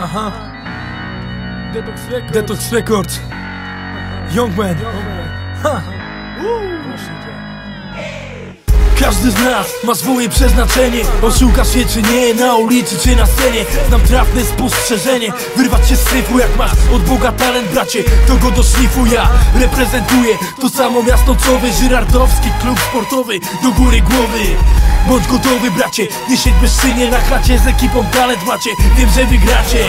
Aha, Detox Records. Detox Records. Youngman Ha. Każdy z nas ma swoje przeznaczenie. Oszukasz się czy nie, na ulicy czy na scenie. Znam trafne spostrzeżenie. Wyrwać się z syfu jak masz od Boga talent bracie. To go do szlifu ja reprezentuję. To samo miasto co wy Żyrardowski klub sportowy. Do góry głowy Bądź gotowy bracie. Nie siedź bezczynnie na chacie Z ekipą talent macie. Wiem, że wygracie.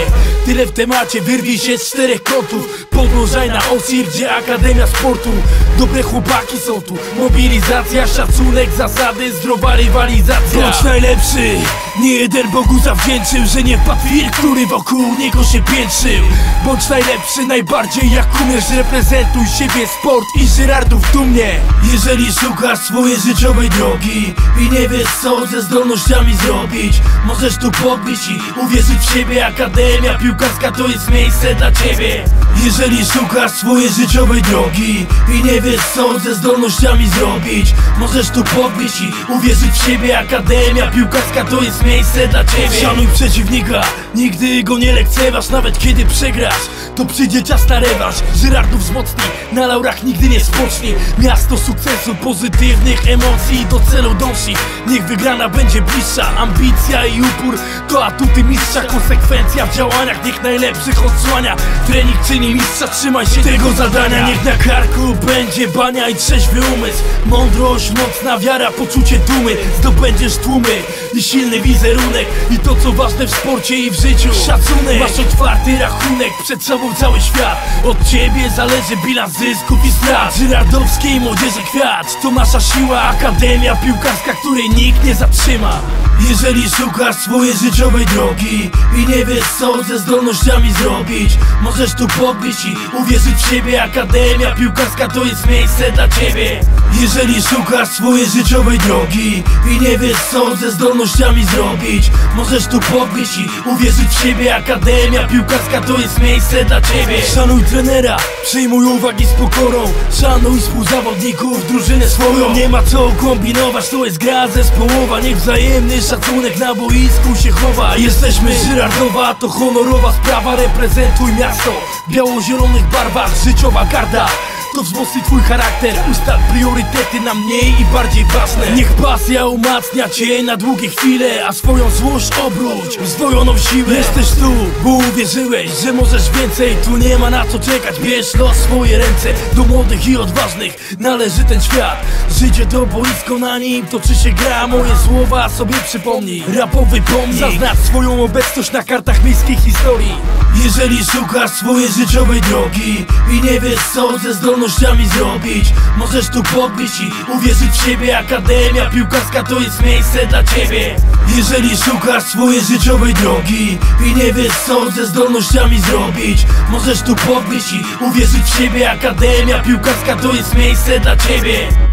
Tyle w temacie. Wyrwij się z czterech kątów. Podążaj na OSIR, gdzie Akademia Sportu. Dobre chłopaki są tu. Mobilizacja, szacunek, zasady Zdrowa rywalizacja. Bądź najlepszy. Nie jeden Bogu zawdzięczył Że nie wpadł wir, który wokół niego się piętrzył. Bądź najlepszy, najbardziej jak umiesz. Reprezentuj siebie, sport i Żyrardów dumnie. Jeżeli szukasz swojej życiowej drogi I nie wiesz co ze zdolnościami zrobić. Możesz tu podbić i uwierzyć w siebie. Akademia piłkarska to jest miejsce dla ciebie. Jeżeli szukasz swojej życiowej drogi I nie wiesz co ze zdolnościami zrobić Możesz tu podbić i uwierzyć w siebie. Akademia piłkarska to jest miejsce dla ciebie. Szanuj przeciwnika, nigdy go nie lekceważ. Nawet kiedy przegrasz, to przyjdzie czas na rewanż. Żyrardów wzmocni, na laurach nigdy nie spocznij Miasto sukcesu, pozytywnych emocji Do celu dąży, niech wygrana będzie bliższa Ambicja i upór to atuty mistrza Konsekwencja w działaniach, niech najlepszych odsłania. Trening czyni mistrza, trzymaj się tego zadania. Niech na karku będzie bania i trzeźwy umysł. Mądrość, mocna wiara, poczucie dumy. Zdobędziesz tłumy i silny wizerunek. I to co ważne w sporcie i w życiu. Szacunek, masz otwarty rachunek Przed sobą cały świat. Od ciebie zależy bilans zysków i strat. Żyrardowskiej młodzieży kwiat. To nasza siła, akademia piłkarska Której nikt nie zatrzyma jeżeli szukasz swojej życiowej drogi I nie wiesz co ze zdolnościami zrobić Możesz tu podbić i uwierzyć w siebie. Akademia piłkarska to jest miejsce dla ciebie. Jeżeli szukasz swojej życiowej drogi I nie wiesz co ze zdolnościami zrobić Możesz tu podbić i uwierzyć w siebie. Akademia piłkarska to jest miejsce dla ciebie. Szanuj trenera, przyjmuj uwagi z pokorą. Szanuj współzawodników, drużynę swoją. Nie ma co kombinować, to jest gra zespołowa. Niech wzajemny szacunek na boisku się chowa. Jesteśmy Żyrardowa, to honorowa sprawa. Reprezentuj miasto. W biało-zielonych barwach Życiowa garda to wzmocni twój charakter. Ustaw priorytety na mniej i bardziej ważne. Niech pasja umacnia cię na długie chwile A swoją złość obróć w zdwojoną siłę. Jesteś tu, bo uwierzyłeś, że możesz więcej. Tu nie ma na co czekać, bierz los swoje ręce. Do młodych i odważnych należy ten świat. Życie to boisko na nim, toczy się gra. Moje słowa sobie przypomnij, rapowy pomnik. Zaznacz swoją obecność na kartach miejskiej historii Jeżeli szukasz swojej życiowej drogi I nie wiesz co ze zdolnościami zrobić Możesz tu podbić i uwierzyć w siebie. Akademia piłkarska to jest miejsce dla ciebie. Jeżeli szukasz swojej życiowej drogi I nie wiesz co ze zdolnościami zrobić Możesz tu podbić i uwierzyć w siebie. Akademia piłkarska to jest miejsce dla ciebie